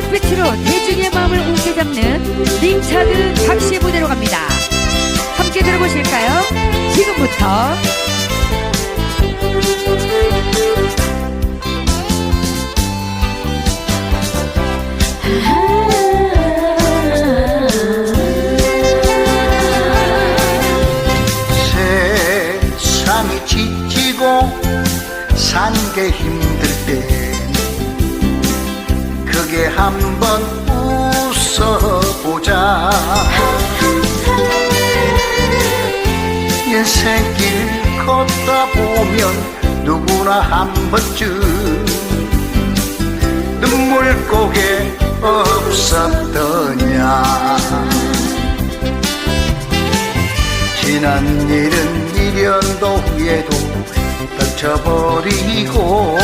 눈빛으로 대중의 마음을 움켜잡는 링차드 박씨 무대로 갑니다. 함께 들어보실까요? 지금부터 세상이 지치고 산 게 힘들 때 그게 한번 웃어보자. 인생길 걷다 보면 누구나 한 번쯤 눈물 고개 없었더냐. 지난 일은 미련도 후에도 펼쳐버리고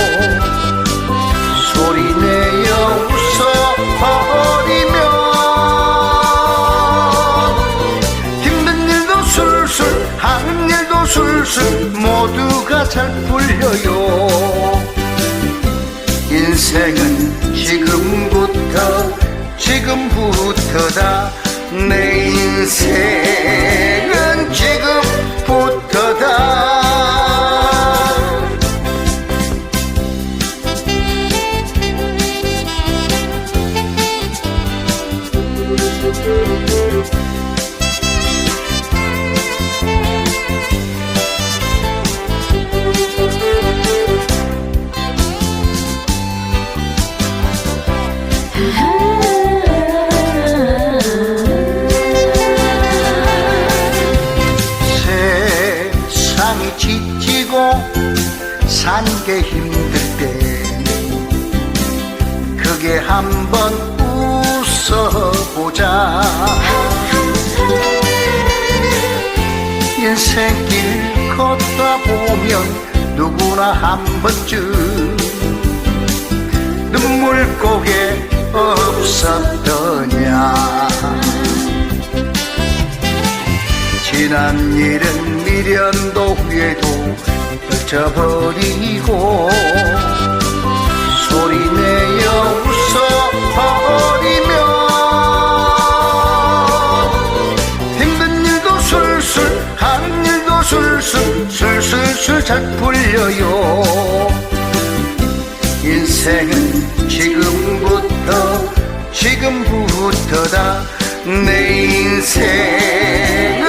술술 모두가 잘 풀려요. 인생은 지금부터 지금부터다. 내 인생은 지금부터다 세상이 지치고 산 게 힘들 때 그게 한번 웃어보자. 인생길 걷다 보면 누구나 한 번쯤 눈물 고개 없었더냐. 지난 일은 미련도 후회도 펼쳐버리고 소리내어 웃어버리면 힘든 일도 술술 하는 일도 술술 술술술 잘 풀려요 인생은 지금부터 지금부터다. 내 인생